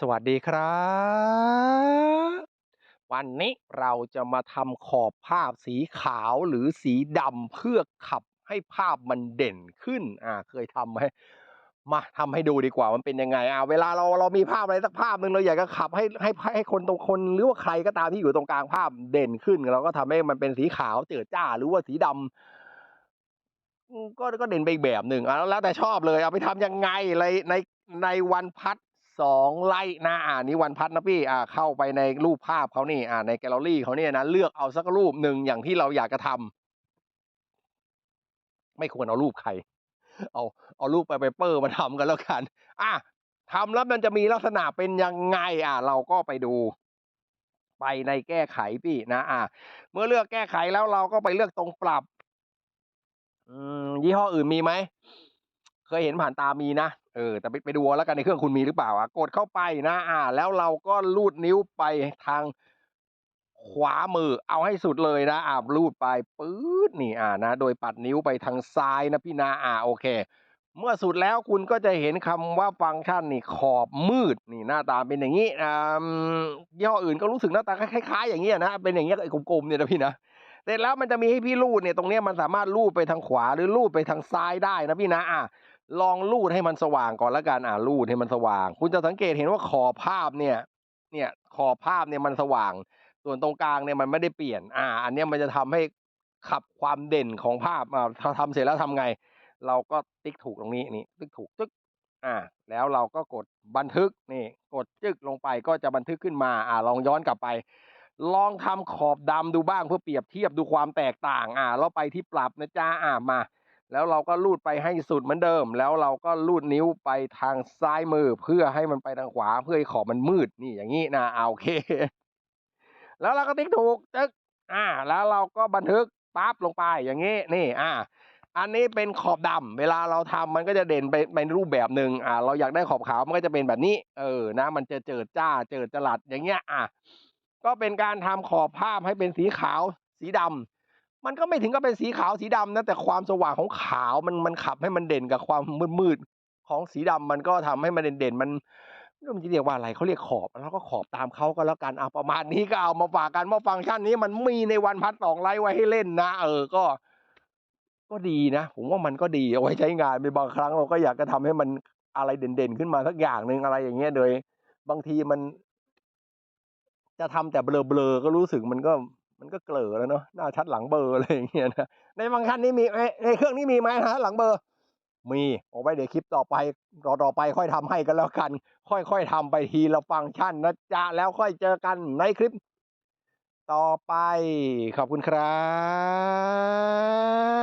สวัสดีครับ วันนี้เราจะมาทำขอบภาพสีขาวหรือสีดำเพื่อขับให้ภาพมันเด่นขึ้น อ่า เคยทำไหมมาทำให้ดูดีกว่ามันเป็นยังไง อ่าเวลาเราเรามีภาพอะไรสักภาพหนึ่งเราอยากจะขับให้ให้ให้คนตรงคนหรือว่าใครก็ตามที่อยู่ตรงกลางภาพเด่นขึ้น เราก็ทำให้มันเป็นสีขาวเจิดจ้าหรือว่าสีดำก็ก็เด่นไปอีกแบบหนึ่งอะแล้วแต่ชอบเลย เอาไปทำยังไงในในในวันพัด สองไล่นะอ่านี่วันพัดนะพี่อ่าเข้าไปในรูปภาพเขานี่อ่าในแกลเลอรี่เขาเนี่ยนะเลือกเอาสักรูปหนึ่งอย่างที่เราอยากจะทำไม่ควรเอารูปใคร เอาเอารูปไปเปเปอร์มาทำกันแล้วกัน อะทำแล้วมันจะมีลักษณะเป็นยังไงอะ เราก็ไปดูไปในแก้ไขพี่นะอะเมื่อเลือกแก้ไขแล้วเราก็ไปเลือกตรงปรับ อืมยี่ห้ออื่นมีไหม เคยเห็นผ่านตามีนะ เออ แต่ไปไปดูแล้วกันในเครื่องคุณมีหรือเปล่าอะ กดเข้าไปนะ อ่า แล้วเราก็ลูดนิ้วไปทางขวามือ เอาให้สุดเลยนะ อ่าลูดไปปื๊ดนี่อ่านะ โดยปัดนิ้วไปทางซ้ายนะพี่นะอ่า โอเค เมื่อสุดแล้วคุณก็จะเห็นคำว่าฟังก์ชันนี่ขอบมืดนี่หน้าตาเป็นอย่างงี้อ่ายี่ห้ออื่นก็รู้สึกหน้าตาคล้าย ๆ อย่างเงี้นะ เป็นอย่างเงี้ยไอ้กลมๆเนี่ยนะพี่นะเสร็จแล้วมันจะมีให้พี่ลูดเนี่ยตรงเนี้ยมันสามารถลูดไปทางขวาหรือลูดไปทางซ้ายได้นะพี่นะอะ ลองลูดให้มันสว่างก่อนแล้วกันอะลูดให้มันสว่าง คุณจะสังเกตเห็นว่าขอบภาพเนี่ย เนี่ยขอบภาพเนี่ยมันสว่าง ส่วนตรงกลางเนี่ยมันไม่ได้เปลี่ยน อ่า อันนี้มันจะทำให้ขับความเด่นของภาพอ่าทำเสร็จแล้วทำไง เราก็ติ๊กถูกตรงนี้นี่ติ๊กถูกตึ๊กอ่า แล้วเราก็กดบันทึกนี่ กดจึกลงไปก็จะบันทึกขึ้นมา อ่าลองย้อนกลับไป ลองทำขอบดำดูบ้างเพื่อเปรียบเทียบดูความแตกต่าง อ่าแล้วไปที่ปรับนะจ๊ะอ่ามา แล้วเราก็ลูดไปให้สุดเหมือนเดิม แล้วเราก็ลูดนิ้วไปทางซ้ายมือ เพื่อให้มันไปทางขวาเพื่อให้ขอบมันมืดนี่อย่างนี้นะเอาโอเค แล้วเราก็ติ๊กถูกจึ๊กอ่า แล้วเราก็บันทึกปั๊บลงไปอย่างนี้นี่ อ่า อันนี้เป็นขอบดำเวลาเราทำมันก็จะเด่นไปในรูปแบบหนึ่งอ่า เราอยากได้ขอบขาวมันก็จะเป็นแบบนี้ เออนะ มันจะเจิดจ้าเจิดจรัสอย่างเงี้ย อะก็เป็นการทำขอบภาพให้เป็นสีขาว สีดำ มันก็ไม่ถึงกับเป็นสีขาวสีดำนะแต่ความสว่างของขาวมันมันขับให้มันเด่นกับความมืดๆของสีดำมันก็ทำให้มันเด่นๆมันไม่รู้มันจะเรียกว่าอะไรเขาเรียกขอบแล้วก็ขอบตามเขาก็แล้วกันเอะประมาณนี้ก็เอามาฝากกันว่าฟังก์ชันนี้มันมีในวันพัดสองไลท์ไว้ให้เล่นนะ เออก็ ก็ดีนะ ผมว่ามันก็ดีเอาไว้ใช้งานในบางครั้งเราก็อยากจะทำให้มันอะไรเด่นๆขึ้นมาสักอย่างหนึ่งอะไรอย่างเงี้ยโดย บางทีมัน จะทำแต่เบลอๆก็รู้สึกมันก็ มันก็เกลอแล้วเนาะหน้าชัดหลังเบอร์อะไรอย่างเงี้ยนะในฟังก์ชันนี้มีในเครื่องนี้มีไหมฮะหลังเบอร์ มีเอาไว้เดี๋ยวคลิปต่อไปรอต่อไปค่อยทำให้กันแล้วกัน ค่อยๆทำไปทีละฟังก์ชันนะจ๊ะแล้วค่อยเจอกันในคลิป ต่อไปขอบคุณครับ